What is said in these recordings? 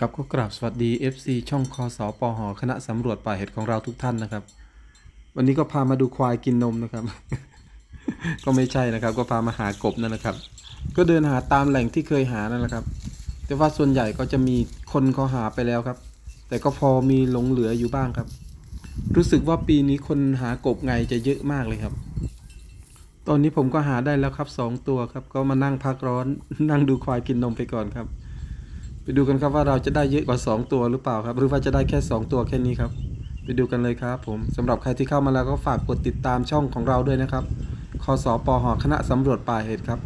ครับก็กราบสวัสดี FC ช่องคอสอปอหอคณะสำรวจป่าเห็ดของเราทุกท่านนะครับ วันนี้ก็พามาดูควายกินนมนะครับ ก็ไม่ใช่นะครับ ก็พามาหากบนั่นนะครับ ก็เดินหาตามแหล่งที่เคยหานั่นแหละครับ แต่ว่าส่วนใหญ่ก็จะมีคนเขาหาไปแล้วครับ แต่ก็พอมีหลงเหลืออยู่บ้างครับ รู้สึกว่าปีนี้คนหากบไงจะเยอะมากเลยครับ ตอนนี้ผมก็หาได้แล้วครับสองตัวครับ ก็มานั่งพักร้อน นั่งดูควายกินนมไปก่อนครับ ไปดูกันครับว่าเราจะได้เยอะกว่า 2 ตัวหรือเปล่าครับ หรือว่าจะได้แค่ 2 ตัวแค่นี้ครับ ไปดูกันเลยครับผมสำหรับใครที่เข้ามาแล้วก็ฝากกดติดตามช่องของเราด้วยนะครับคอสอปอหอคณะสำรวจป่าเห็ดครับ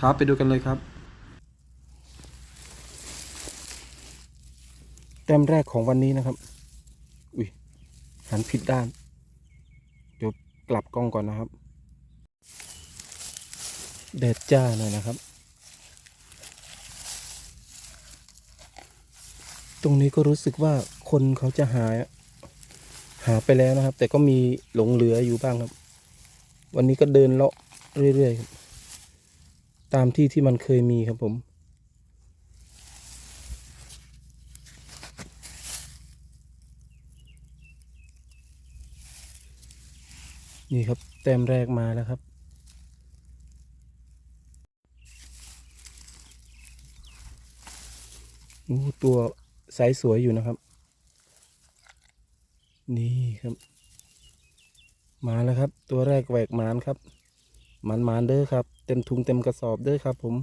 ครับไปดูกันเลยครับแต้มแรกของวันนี้นะครับ อุ้ยหันผิดด้าน เดี๋ยวกลับกล้องก่อนนะครับ แดดจ้าหน่อยนะครับ ตรงนี้ก็รู้สึกว่าคนเขาจะหา หาไปแล้วนะครับ แต่ก็มีหลงเหลืออยู่บ้างครับ วันนี้ก็เดินเลาะเรื่อยๆครับตามที่ที่มันเคยมีครับผม นี่ครับ แต้มแรกมาแล้วครับอู้ตัว ไซส์สวยอยู่นะครับ นี่ครับ มาแล้วครับ ตัวแรกแหวกมานครับมันมานเด้อครับ เต็มถุงเต็มกระสอบเด้อครับ ผม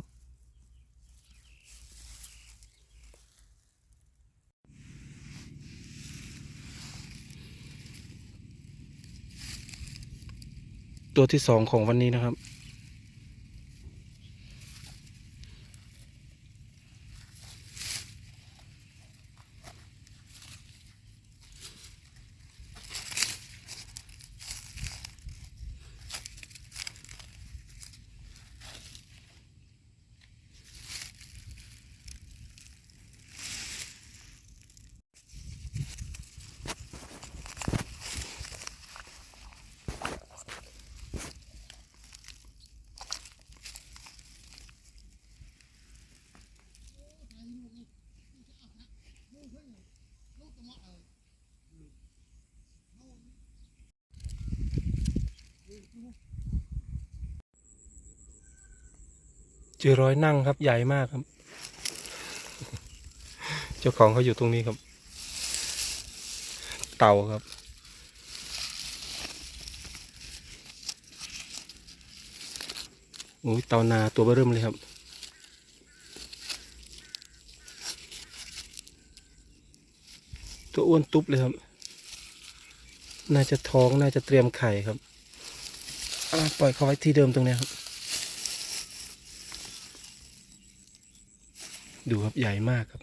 ตัวที่สองของวันนี้นะครับ เจอร้อยนั่งครับใหญ่มากครับ เจ้าของเขาอยู่ตรงนี้ครับ เต่าครับโอ้ยเต่านาตัวเบ้อเริ่มเลยครับ ตัวอ้วนตุ๊บเลยครับ น่าจะท้องน่าจะเตรียมไข่ครับ ปล่อยเขาไว้ที่เดิมตรงนี้ครับ ดูครับใหญ่มากครับ